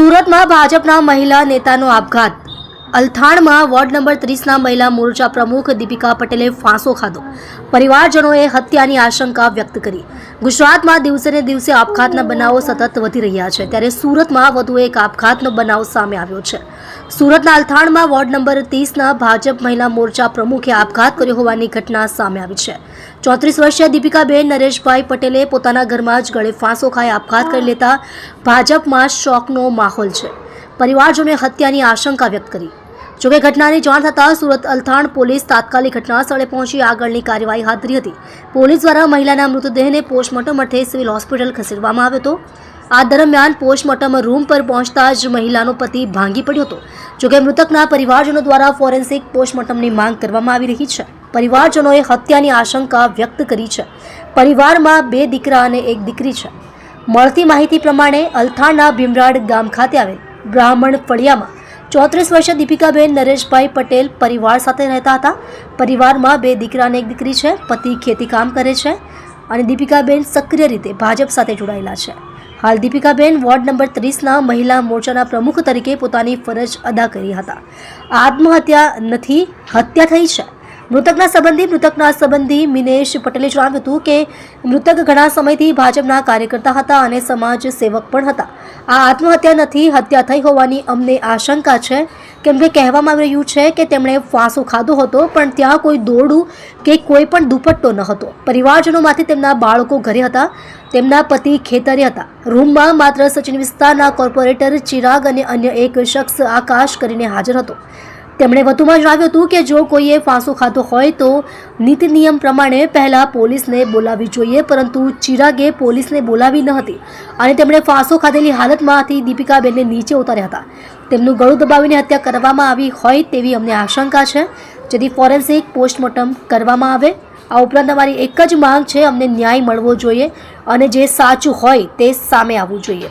સુરતમાં ભાજપના મહિલા નેતાનો આપઘાત અલથાણમાં વોર્ડ નંબર ત્રીસના મહિલા મોરચા પ્રમુખ દીપિકા પટેલે ફાંસો ખાધો. પરિવારજનોએ હત્યાની આશંકા વ્યક્ત કરી. ગુજરાતમાં દિવસે ને દિવસે આપઘાતના બનાવો સતત વધી રહ્યા છે. ત્યારે સુરતમાં વધુ એક આપઘાતનો બનાવ સામે આવ્યો છે. સુરતના અલથાણમાં વોર્ડ નંબર ત્રીસના ભાજપ મહિલા મોરચા પ્રમુખે આપઘાત કર્યો હોવાની ઘટના સામે આવી છે. ચોત્રીસ વર્ષીય દીપિકાબેન નરેશભાઈ પટેલે પોતાના ઘરમાં જ ગળે ફાંસો ખાઈ આપઘાત કરી લેતા ભાજપમાં શોકનો માહોલ છે. પરિવારજનોએ હત્યાની આશંકા વ્યક્ત કરી. જોકે ઘટનાની જાણ થતાં સુરત અલથાણ પોલીસ તાત્કાલિક ઘટના સ્થળે પહોંચી આગળની કાર્યવાહી હાથ ધરી હતી. પોલીસ દ્વારા મહિલાના મૃતદેહને પોસ્ટમોર્ટમ અર્થે સિવિલ હોસ્પિટલ ખસેડવામાં આવ્યો હતો. આ દરમિયાન પોસ્ટમોર્ટમ રૂમ પર પહોંચતા જ મહિલાનો પતિ ભાંગી પડ્યો હતો. જોકે મૃતકના પરિવારજનો દ્વારા ફોરેન્સિક પોસ્ટમોર્ટમની માંગ કરવામાં આવી રહી છે. પરિવારજનોએ હત્યાની આશંકા વ્યક્ત કરી છે. પરિવારમાં બે દીકરા અને એક દીકરી છે. મળતી માહિતી પ્રમાણે અલથાણના ભીમરાડ ગામ ખાતે આવેલ બ્રાહ્મણ ફળિયામાં ચોત્રીસ વર્ષીય દીપિકાબેન નરેશભાઈ પટેલ પરિવાર સાથે રહેતા હતા. પરિવારમાં બે દીકરા અને એક દીકરી છે, પતિ ખેતી કામ કરે છે અને દીપિકાબેન સક્રિય રીતે ભાજપ સાથે જોડાયેલા છે. હાલ દીપિકાબેન વોર્ડ નંબર ત્રીસના મહિલા મોરચાના પ્રમુખ તરીકે પોતાની ફરજ અદા કરી હતા. આત્મહત્યા નથી, હત્યા થઈ છે. મૃતકના સંબંધી મૃતકના સંબંધી મિનેશ પટેલે જણાવ્યું હતું કે મૃતક ઘણા સમયથી ભાજપના કાર્યકર્તા હતા અને સમાજ સેવક પણ હતા. આ આત્મહત્યા નથી, હત્યા થઈ હોવાની અમને આશંકા છે. કેમ કે કહેવામાં આવી રહ્યું છે કે તેમણે ફાંસો ખાધો હતો, પણ ત્યાં કોઈ દોરડું કે કોઈ પણ દુપટ્ટો ન હતો. પરિવારજનોમાંથી તેમના બાળકો ઘરે હતા, તેમના પતિ ખેતરે હતા. રૂમમાં માત્ર સચિન વિસ્તારના કોર્પોરેટર ચિરાગ અને અન્ય એક શખ્સ આકાશ કરીને હાજર હતો. તેમણે વધુમાં જણાવ્યું હતું કે જો કોઈએ ફાંસો ખાધો હોય તો નીતિ નિયમ પ્રમાણે પહેલાં પોલીસને બોલાવવી જોઈએ, પરંતુ ચિરાગે પોલીસને બોલાવી ન હતી અને તેમણે ફાંસો ખાધેલી હાલતમાંથી દીપિકાબેનને નીચે ઉતાર્યા હતા. તેમનું ગળું દબાવીને હત્યા કરવામાં આવી હોય તેવી અમને આશંકા છે. જેથી ફોરેન્સિક પોસ્ટમોર્ટમ કરવામાં આવે. આ ઉપરાંત અમારી એક જ માંગ છે, અમને ન્યાય મળવો જોઈએ અને જે સાચું હોય તે સામે આવવું જોઈએ.